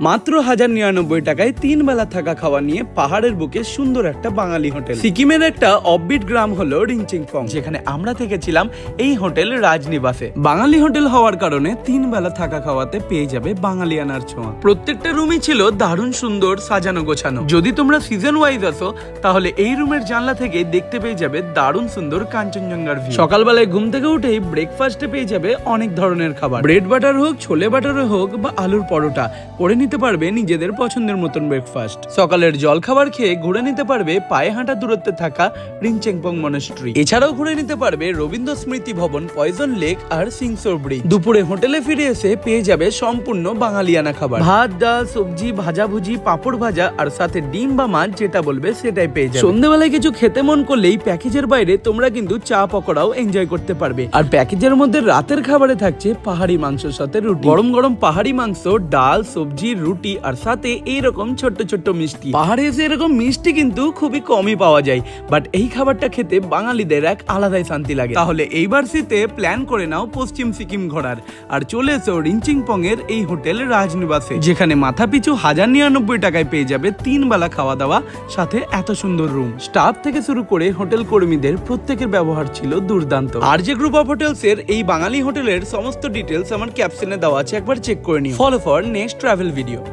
মাত্র হাজার নিরানব্বই টাকায় তিন বেলা থাকা খাওয়া নিয়ে পাহাড়ের বুকে সুন্দর একটা বাঙালি হোটেল। সিকিমের একটা অববিট গ্রাম হলো রিংচিংপং যেখানে আমরা থেকেছিলাম এই হোটেল রাজনিবাসে। বাঙালি হোটেল হওয়ার কারণে তিন বেলা থাকা খাওয়াতে পেয়ে যাবে বাঙালিয়ানার ছোঁয়া। প্রত্যেকটা রুমই ছিল দারুণ সুন্দর, সাজানো গোছানো। যদি তোমরা সিজন ওয়াইজ আসো তাহলে এই রুমের জানলা থেকে দেখতে পেয়ে যাবে দারুণ সুন্দর কাঞ্চনজঙ্ঘার ভিউ সকালবেলায় ঘুম থেকে উঠেই ব্রেকফাস্টে পেয়ে যাবে অনেক ধরনের খাবার। ব্রেড বাটার হোক, ছোলে বাটার হোক বা আলুর পরোটা, করে নিতে পারবে নিজেদের পছন্দের মতন ব্রেকফাস্ট সকালের জল খাবার খেয়ে ঘুরে নিতে পারবে পায়ে হাঁটা দূরত্বে থাকা রিংচেংপং মনেস্ট্রি এছাড়াও ঘুরে নিতে পারবে রবীন্দ্র স্মৃতি ভবন পয়জন লেক আর সিংসোর ব্রিজ দুপুরে হোটেলে ফিরে এসে পেয়ে যাবে সম্পূর্ণ বাঙালিয়ানা খাবার। ভাত, ডাল, সবজি ভাজা ভুজি পাঁপড় ভাজা আর সাথে ডিম বা মাছ যেটা বলবে সেটাই পেয়ে যাবে। সন্ধ্যেবেলায় কিছু খেতে মন করলেই প্যাকেজের বাইরে তোমরা কিন্তু চা পকোড়াও এনজয় করতে পারবে। আর প্যাকেজের মধ্যে রাতের খাবারে থাকছে পাহাড়ি মাংসের সাথে রুটি। গরম গরম পাহাড়ি মাংস, ডাল, সবজি রুটি আর সাথে এইরকম ছোট্ট ছোট্ট মিষ্টি। পাহাড়ে এসে এরকম মিষ্টি কিন্তু খুবই কমই পাওয়া যায়। বাট এই খাবারটা খেতে বাঙালিদের এক আলাদাই শান্তি লাগে। তাহলে এইবার শীতে প্ল্যান করে নাও পশ্চিম সিকিম ঘোরার। আর চলে এসো রিঞ্চিংপং এর এই হোটেল রাজনিবাসে। যেখানে মাথা পিছু হাজার নিরানব্বই টাকায় পেয়ে যাবে তিন বেলা খাওয়া দাওয়া, সাথে এত সুন্দর রুম স্টাফ থেকে শুরু করে হোটেল কর্মীদের প্রত্যেকের ব্যবহার ছিল দুর্দান্ত। আর যে গ্রুপ অফ হোটেলস এর এই বাঙালি হোটেলের সমস্ত ডিটেলস আমার ক্যাপশনে দেওয়া আছে, একবার চেক করে নিও। Follow for next travel video vídeo.